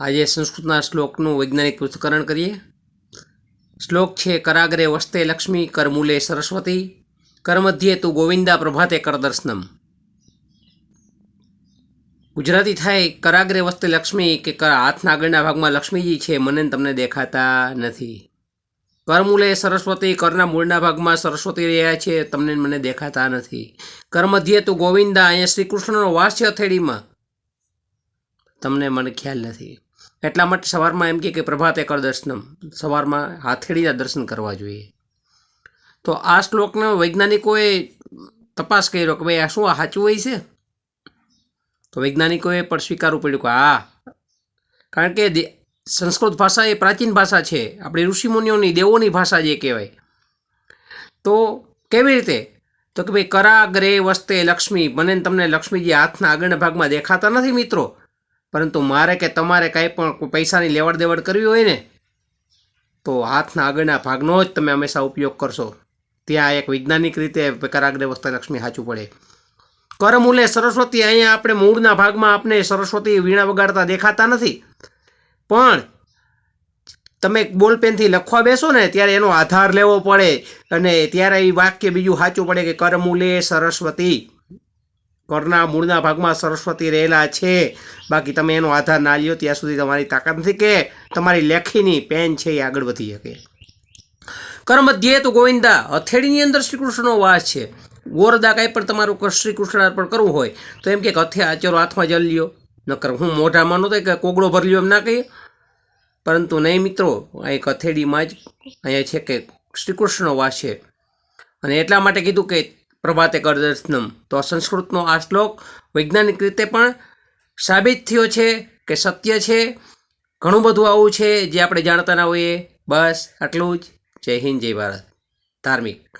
આજે સંસ્કૃતના શ્લોકનું વૈજ્ઞાનિક પૃથ્થકરણ કરીએ. શ્લોક છે, કરાગ્રે વસ્તે લક્ષ્મી કરમૂલે સરસ્વતી કરમધ્યે તું ગોવિંદા પ્રભાતે કર દર્શનમ. ગુજરાતી થાય, કરાગ્રે વસ્તે લક્ષ્મી કે હાથના આગળના ભાગમાં લક્ષ્મીજી છે, મને તમને દેખાતા નથી. કરમૂલે સરસ્વતી, કરના મૂળના ભાગમાં સરસ્વતી રહ્યા છે, તમને મને દેખાતા નથી. કરમધ્યે તું ગોવિંદા, અહીંયા શ્રી કૃષ્ણનો વાસ છે હથેળીમાં તમને મને ખ્યાલ નથી. એટલા માટે સવારમાં એમ કે પ્રભાતે કર દર્શનમ. સવારમાં હાથેળીના દર્શન કરવા જોઈએ. તો આ શ્લોકનો વૈજ્ઞાનિકોએ તપાસ કર્યો કે ભાઈ આ શું આ સાચું હોય છે? તો વૈજ્ઞાનિકોએ પણ સ્વીકારવું પડ્યું કે હા કારણ કે સંસ્કૃત ભાષા એ પ્રાચીન ભાષા છે. આપણી ઋષિમુનિઓની, દેવોની ભાષા જે કહેવાય. તો કેવી રીતે? તો કે ભાઈ કરાગ્રે વસ્તે લક્ષ્મી મને તમને લક્ષ્મીજી હાથના આગળના ભાગમાં દેખાતા નથી મિત્રો. પરંતુ મારે કે તમારે કાંઈ પણ પૈસાની લેવડ દેવડ કરવી હોય ને, તો હાથના આગળના ભાગનો જ તમે હંમેશા ઉપયોગ કરશો. ત્યાં એક વૈજ્ઞાનિક રીતે કરાગ્રે વસ્તે લક્ષ્મી સાચું પડે. કરમૂલે સરસ્વતી અહીંયા આપણે મૂળના ભાગમાં આપણે સરસ્વતી વીણા વગાડતા દેખાતા નથી. પણ તમે બોલપેનથી લખવા બેસો ને, ત્યારે એનો આધાર લેવો પડે અને ત્યારે એ વાક્ય બીજું સાચું પડે કે કરમૂલે સરસ્વતી. કરના મૂળના ભાગમાં સરસ્વતી રહેલા છે. બાકી તમે એનો આધાર ના લ્યો, ત્યાં સુધી તમારી તાકાત નથી કે તમારી લેખીની પેન છે એ આગળ વધી શકે. કર્મધ્યે તો ગોવિંદા, હથેળીની અંદર શ્રી કૃષ્ણનો વાસ છે. ગોરદા કાંઈ પણ તમારું શ્રીકૃષ્ણ શ્રી કૃષ્ણ અર્પણ કરવું હોય, તો એમ કે હથે આચરો હાથમાં જલ લ્યો નકર હું મોઢામાં નહોતો કે કોગળો ભરી લ્યો એમ ના કહીએ. પરંતુ નહીં મિત્રો, આ એક હથેળીમાં જ અહીંયા છે કે શ્રી કૃષ્ણનો વાસ છે. અને એટલા માટે કીધું કે પ્રભાતે કરદર્શનમ. તો સંસ્કૃતનો આ શ્લોક વૈજ્ઞાનિક રીતે પણ સાબિત થયો છે કે સત્ય છે. ઘણું બધું આવું છે જે આપણે જાણતા ના હોઈએ. બસ, આટલું જ. જય હિન્દ, જય ભારત. ધાર્મિક.